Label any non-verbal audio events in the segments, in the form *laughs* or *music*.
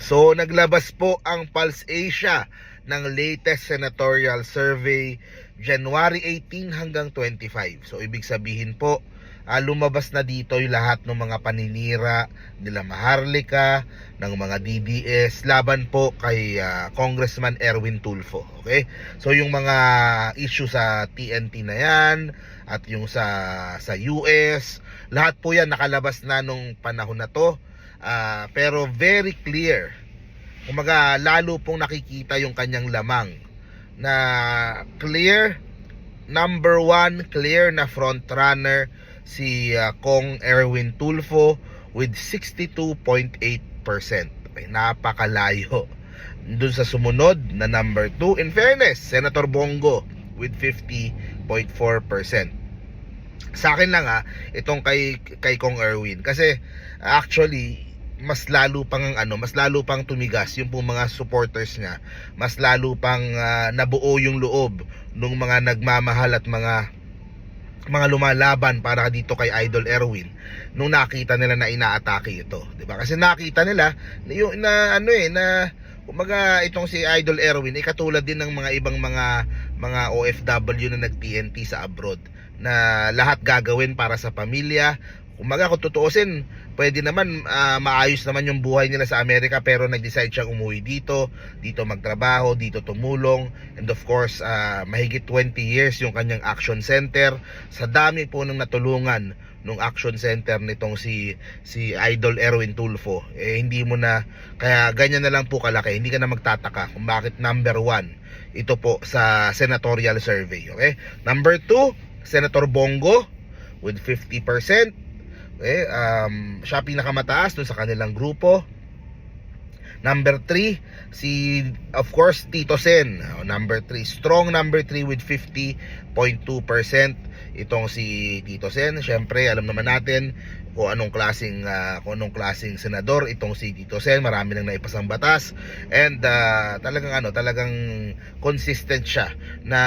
So naglabas po ang Pulse Asia ng latest senatorial survey January 18 hanggang 25. So ibig sabihin po ah, lumabas na dito yung lahat ng mga paninira nila Maharlika, ng mga DDS laban po kay ah, Congressman Erwin Tulfo. Okay? So yung mga issue sa TNT na yan at yung sa sa US, lahat po yan nakalabas na nung panahon na to. Ah, pero very clear. Kumaga lalo pong nakikita yung kanyang lamang na clear number one clear na front runner si ah, Kong Erwin Tulfo with 62.8%. Okay, napakalayo. Doon sa sumunod na number 2, in fairness, Senator Bongo with 50.4%. Sa akin lang ha, itong kay kay Kong Erwin kasi actually mas lalo pang ang ano, mas lalo pang tumigas yung pong mga supporters niya. Mas lalo pang ah, nabuo yung loob ng mga nagmamahal at mga mga lumalaban para dito kay Idol Erwin nung nakita nila na inaatake ito, 'di ba? Kasi nakita nila na yung na ano eh na Kumaga itong si Idol Erwin ay katulad din ng mga ibang mga mga OFW na nag-TNT sa abroad na lahat gagawin para sa pamilya. Kumaga kung tutuusin, pwede naman ah, maayos naman yung buhay nila sa Amerika pero nag-decide siyang umuwi dito, dito magtrabaho, dito tumulong and of course ah, mahigit 20 years yung kanyang action center. Sa dami po ng natulungan nung action center nitong si si Idol Erwin Tulfo eh hindi mo na kaya ganyan na lang po kalaki hindi ka na magtataka kung bakit number one ito po sa senatorial survey okay? Number two Senator Bongo with 50% okay um, siya pinakamataas dun sa kanilang grupo Number 3, si of course Tito Sen. Number 3, strong number 3 with 50.2%. Itong si Tito Sen, syempre alam naman natin kung anong klasing ah, kung anong klasing senador itong si Tito Sen, marami nang naipasang batas and ah, talagang ano, talagang consistent siya na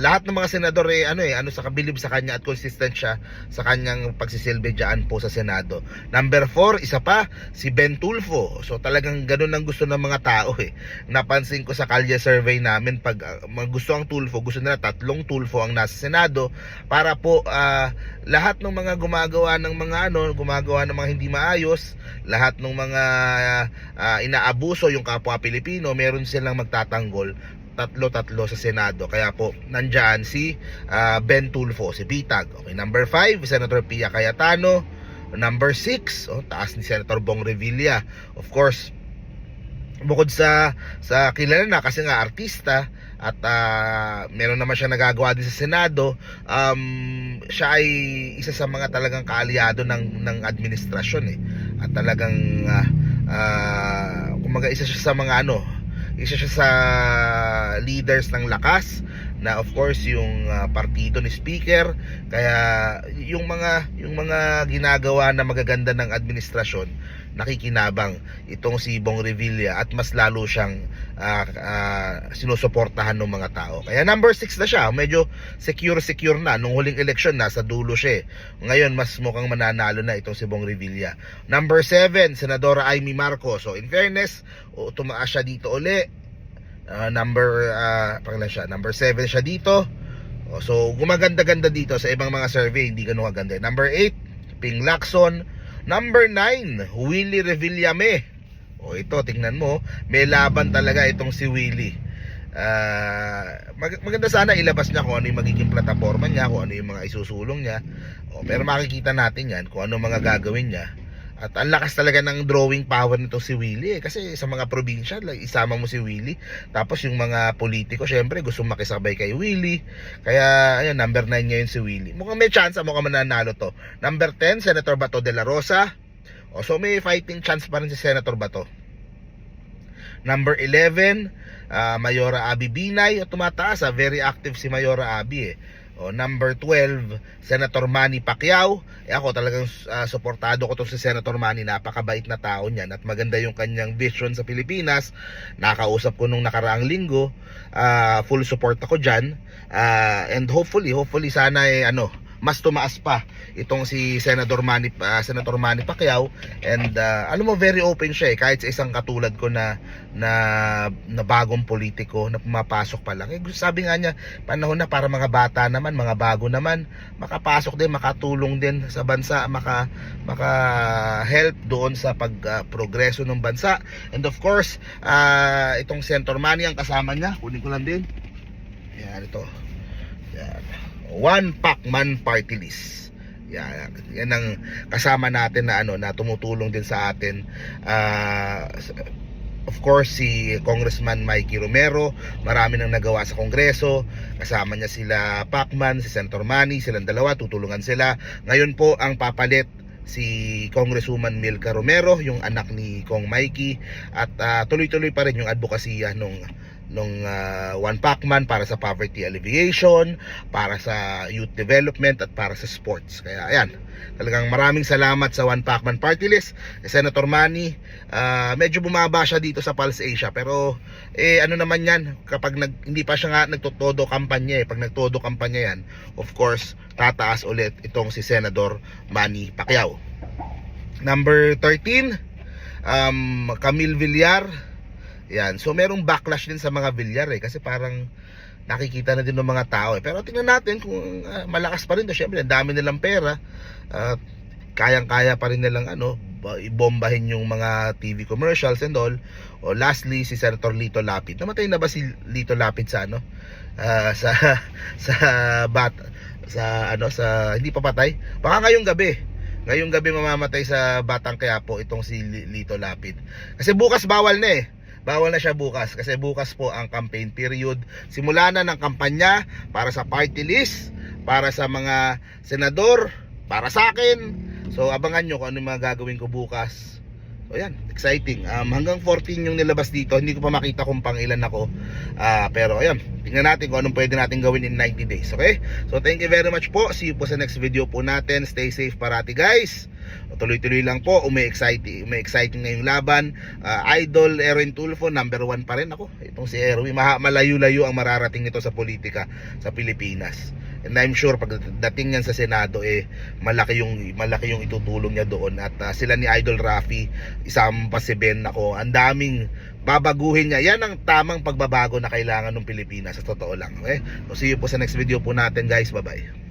lahat ng mga senador eh ano eh ano sa kabilib sa kanya at consistent siya sa kanyang pagsisilbi diyan po sa Senado. Number 4, isa pa si Ben Tulfo. So talagang ganun ang gusto ng mga tao eh. Napansin ko sa Kalye survey namin pag uh, gusto ang Tulfo, gusto nila tatlong Tulfo ang nasa Senado para po ah, lahat ng mga gumagawa ng mga ano, gumagawa ng mga hindi maayos, lahat ng mga ah, inaabuso yung kapwa Pilipino, meron silang magtatanggol tatlo-tatlo sa Senado. Kaya po, nandyan si ah, Ben Tulfo, si Bitag. Okay, number 5, Senator Pia Cayetano. Number 6, oh, taas ni Senator Bong Revilla. Of course, bukod sa sa kilala na kasi nga artista at ah, meron naman siya nagagawa din sa Senado. Um, siya ay isa sa mga talagang kaalyado ng ng administrasyon eh. At talagang ah, ah, kumaga isa siya sa mga ano isa siya sa leaders ng lakas na of course yung ah, partido ni speaker kaya yung mga yung mga ginagawa na magaganda ng administrasyon nakikinabang itong si Bong Revilla at mas lalo siyang ah, ah, sinusuportahan ng mga tao. Kaya number 6 na siya, medyo secure secure na nung huling election nasa dulo siya. eh. Ngayon mas mukhang mananalo na itong si Bong Revilla. Number 7, Senadora Amy Marcos. So in fairness, tumaas siya dito uli. Ah, number uh, pangalan siya, number 7 siya dito. O, so gumaganda-ganda dito sa ibang mga survey, hindi ganun kaganda. Number 8, Ping Lacson. Number 9, Willie Revillame. O ito, tingnan mo, may laban talaga itong si Willie. Ah, mag- maganda sana ilabas niya kung ano yung magiging plataforma niya, kung ano yung mga isusulong niya. O, pero makikita natin yan kung ano mga gagawin niya. At ang lakas talaga ng drawing power nito si Willie eh. Kasi sa mga probinsya, isama mo si Willie. Tapos yung mga politiko, syempre gusto makisabay kay Willie. Kaya, ayun, number 9 ngayon si Willie. Mukhang may chance, mukhang mananalo to. Number 10, Senator Bato de la Rosa. O, so may fighting chance pa rin si Senator Bato. Number 11, ah, Mayora Abi Binay. O, tumataas, ah, very active si Mayora Abi eh. O, number 12, Senator Manny Pacquiao. Eh ako talagang ah, suportado ko to si Senator Manny. Napakabait na tao niyan at maganda yung kanyang vision sa Pilipinas. Nakausap ko nung nakaraang linggo. Ah, full support ako dyan. Ah, and hopefully, hopefully sana eh, ano, mas tumaas pa itong si Senator Manny ah, Senator Manny Pacquiao. And ah, alam mo very open siya eh. Kahit sa isang katulad ko na na, na bagong politiko na pumapasok pa lang. Eh, sabi nga niya panahon na para mga bata naman mga bago naman makapasok din makatulong din sa bansa maka maka help doon sa pag ah, progreso ng bansa. And of course ah, itong Senator Manny ang kasama niya kunin ko lang din. Yan ito. Yan one Pacman party list. Yan, yan ang kasama natin na ano na tumutulong din sa atin. Ah, of course si Congressman Mikey Romero. Marami nang nagawa sa Kongreso. Kasama niya sila Pacman si Senator Manny silang dalawa tutulungan sila. Ngayon po ang papalit si Congresswoman Milka Romero yung anak ni Kong Mikey. At ah, tuloy-tuloy pa rin yung advokasya nung nung ah, One Pacman para sa poverty alleviation, para sa youth development at para sa sports. Kaya ayan, talagang maraming salamat sa One Pacman Party List. Eh, Senator Manny, ah, medyo bumaba siya dito sa Pulse Asia pero eh ano naman yan kapag nag, hindi pa siya nga nagtotodo kampanya eh. Pag nagtodo kampanya yan, of course, tataas ulit itong si Senador Manny Pacquiao. Number 13, um, Camille Villar. Yan. So merong backlash din sa mga Villar eh kasi parang nakikita na din ng mga tao eh. Pero tingnan natin kung ah, malakas pa rin 'to. Syempre, ang dami nilang pera. At kayang-kaya pa rin nilang ano, ba- ibombahin yung mga TV commercials and all. O lastly, si Senator Lito Lapid. Namatay na ba si Lito Lapid sa ano? Ah, sa *laughs* sa bat sa ano sa hindi pa patay. Baka ngayong gabi. Ngayong gabi mamamatay sa Batang Quiapo itong si Li- Lito Lapid. Kasi bukas bawal na eh. Bawal na siya bukas kasi bukas po ang campaign period. Simula na ng kampanya para sa party list, para sa mga senador, para sa akin. So abangan nyo kung ano yung mga gagawin ko bukas. So yan, exciting. Um, hanggang 14 yung nilabas dito. Hindi ko pa makita kung pang ilan ako. Ah, pero ayan, tingnan natin kung anong pwede natin gawin in 90 days. Okay? So thank you very much po. See you po sa next video po natin. Stay safe parati guys. Tuloy-tuloy lang po. Umi-exciting, umi-exciting na yung laban. Ah, Idol Erwin Tulfo, number one pa rin ako. Itong si Erwin, malayo-layo ang mararating nito sa politika sa Pilipinas. And I'm sure pag dating sa Senado eh malaki yung malaki yung itutulong niya doon. At ah, sila ni Idol Rafi isang pa si Ben. Ako ang daming babaguhin niya. Yan ang tamang pagbabago na kailangan ng Pilipinas sa totoo lang. Okay so see you po sa next video po natin guys. Bye bye